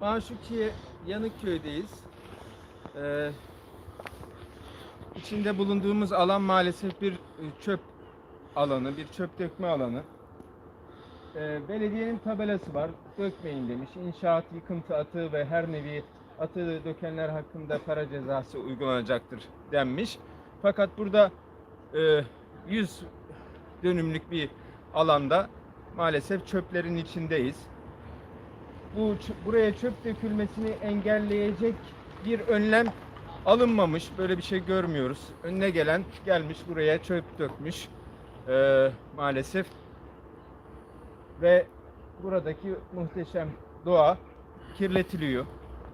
Maşukiye Yanıkköy'deyiz. Ee, içinde bulunduğumuz alan maalesef bir e, çöp alanı, bir çöp dökme alanı. Ee, belediyenin tabelası var, dökmeyin demiş. İnşaat, yıkıntı atığı ve her nevi atığı dökenler hakkında para cezası uygulanacaktır denmiş. Fakat burada e, 100 dönümlük bir alanda maalesef çöplerin içindeyiz bu buraya çöp dökülmesini engelleyecek bir önlem alınmamış. Böyle bir şey görmüyoruz. Önüne gelen gelmiş buraya çöp dökmüş Ee, maalesef. Ve buradaki muhteşem doğa kirletiliyor.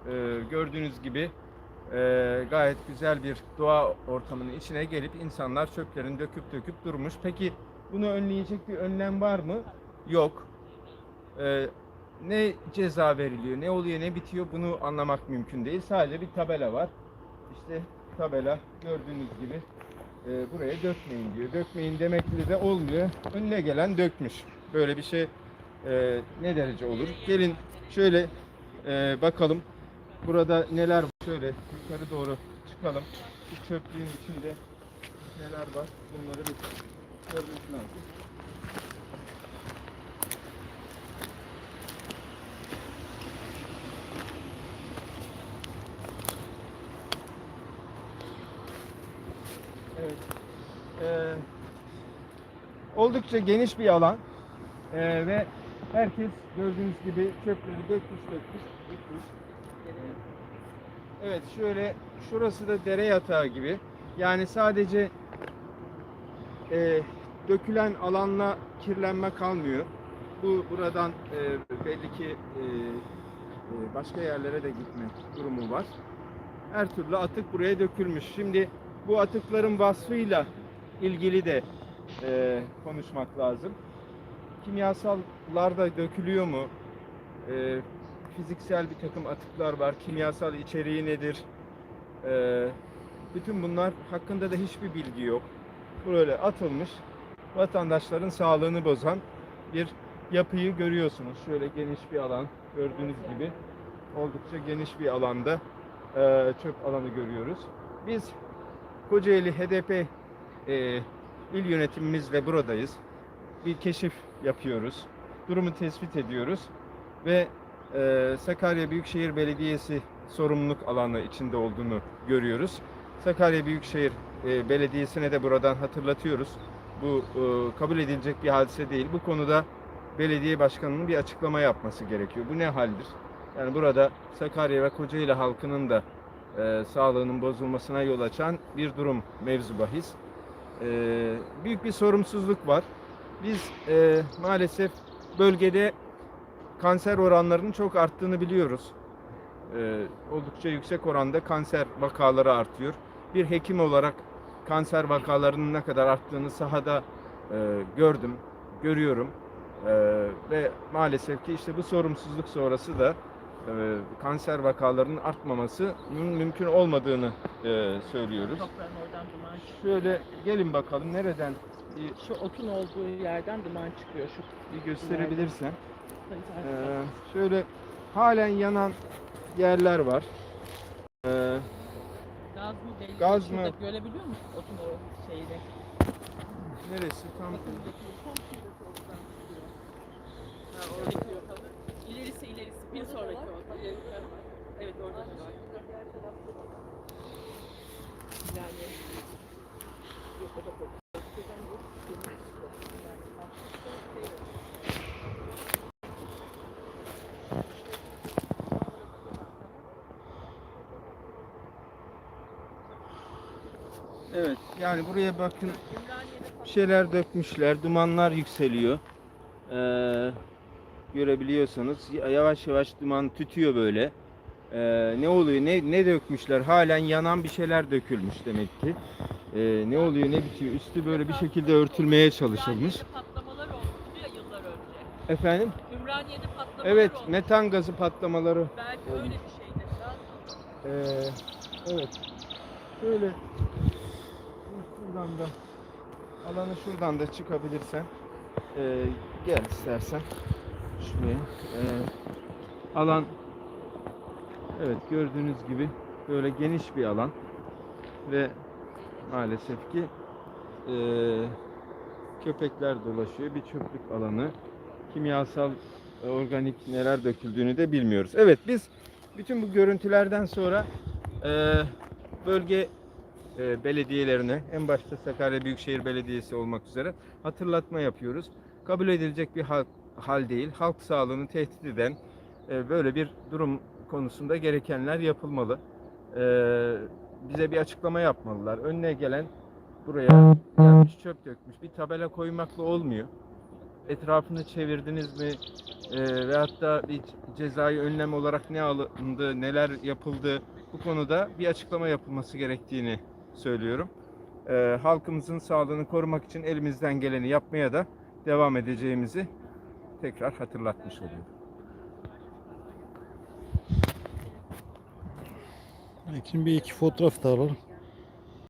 Ee, gördüğünüz gibi e, gayet güzel bir doğa ortamının içine gelip insanlar çöplerini döküp döküp durmuş. Peki bunu önleyecek bir önlem var mı? Yok. Ee, ne ceza veriliyor, ne oluyor, ne bitiyor bunu anlamak mümkün değil. Sadece bir tabela var. İşte tabela gördüğünüz gibi e, buraya dökmeyin diyor. Dökmeyin demekle de olmuyor. Önüne gelen dökmüş. Böyle bir şey e, ne derece olur? Gelin şöyle e, bakalım. Burada neler var? Şöyle yukarı doğru çıkalım. Bu çöplüğün içinde neler var? Bunları bir görmek lazım. Evet. Ee, oldukça geniş bir alan Ee, ve herkes gördüğünüz gibi çöpleri dökmüş dökmüş dökmüş. Evet şöyle şurası da dere yatağı gibi. Yani sadece e, dökülen alanla kirlenme kalmıyor. Bu buradan e, belli ki e, e, başka yerlere de gitme durumu var. Her türlü atık buraya dökülmüş. Şimdi bu atıkların vasfıyla ilgili de e, konuşmak lazım. Kimyasallar da dökülüyor mu? E, fiziksel bir takım atıklar var. Kimyasal içeriği nedir? E, bütün bunlar hakkında da hiçbir bilgi yok. Böyle atılmış vatandaşların sağlığını bozan bir yapıyı görüyorsunuz. Şöyle geniş bir alan gördüğünüz gibi oldukça geniş bir alanda e, çöp alanı görüyoruz. Biz Kocaeli HDP e, il yönetimimizle buradayız. Bir keşif yapıyoruz. Durumu tespit ediyoruz ve e, Sakarya Büyükşehir Belediyesi sorumluluk alanı içinde olduğunu görüyoruz. Sakarya Büyükşehir e, Belediyesi'ne de buradan hatırlatıyoruz. Bu e, kabul edilecek bir hadise değil. Bu konuda belediye başkanının bir açıklama yapması gerekiyor. Bu ne haldir? Yani burada Sakarya ve Kocaeli halkının da e, sağlığının bozulmasına yol açan bir durum mevzu bahis. E, büyük bir sorumsuzluk var. Biz e, maalesef bölgede kanser oranlarının çok arttığını biliyoruz. E, oldukça yüksek oranda kanser vakaları artıyor. Bir hekim olarak kanser vakalarının ne kadar arttığını sahada e, gördüm, görüyorum. E, ve maalesef ki işte bu sorumsuzluk sonrası da e, kanser vakalarının artmamasının mümkün olmadığını e, söylüyoruz. Şöyle gelin bakalım nereden bir, Şu otun olduğu yerden duman çıkıyor. Şu bir gösterebilirsen. Ee, şöyle halen yanan yerler var. Ee, gaz mı belli? gaz mı? Görebiliyor musun otun o şeyini? neresi tam? Ha oradaki. İlerisi ilerisi. Bir sonraki orta. Evet orada da var. Yani o. Evet yani buraya bakın şeyler dökmüşler. Dumanlar yükseliyor. Ee, görebiliyorsunuz. Yavaş yavaş duman tütüyor böyle. Ee, ne oluyor? Ne ne dökmüşler? Halen yanan bir şeyler dökülmüş demek ki. Ee, ne oluyor? Ne bitiyor? Üstü böyle bir şekilde örtülmeye çalışılmış. Patlamalar olmuştu ya yıllar önce. Efendim? Ümraniye'de patlamalar Evet, olmuş. metan gazı patlamaları. Belki öyle bir şeydir. Ee, evet. Şöyle şuradan da alanı şuradan da çıkabilirsen ee, gel istersen şuraya. Ee, alan Evet gördüğünüz gibi böyle geniş bir alan ve maalesef ki eee, köpekler dolaşıyor. Bir çöplük alanı. Kimyasal, e, organik neler döküldüğünü de bilmiyoruz. Evet biz bütün bu görüntülerden sonra eee, bölge e, belediyelerine en başta Sakarya Büyükşehir Belediyesi olmak üzere hatırlatma yapıyoruz. Kabul edilecek bir hal, hal değil. Halk sağlığını tehdit eden e, böyle bir durum konusunda gerekenler yapılmalı. E, bize bir açıklama yapmalılar. Önüne gelen buraya gelmiş çöp dökmüş. Bir tabela koymakla olmuyor. Etrafını çevirdiniz mi? E, veyahut da bir cezai önlem olarak ne alındı, neler yapıldı? Bu konuda bir açıklama yapılması gerektiğini söylüyorum. Ee, halkımızın sağlığını korumak için elimizden geleni yapmaya da devam edeceğimizi tekrar hatırlatmış oluyorum. Ekin bir iki fotoğraf da alalım.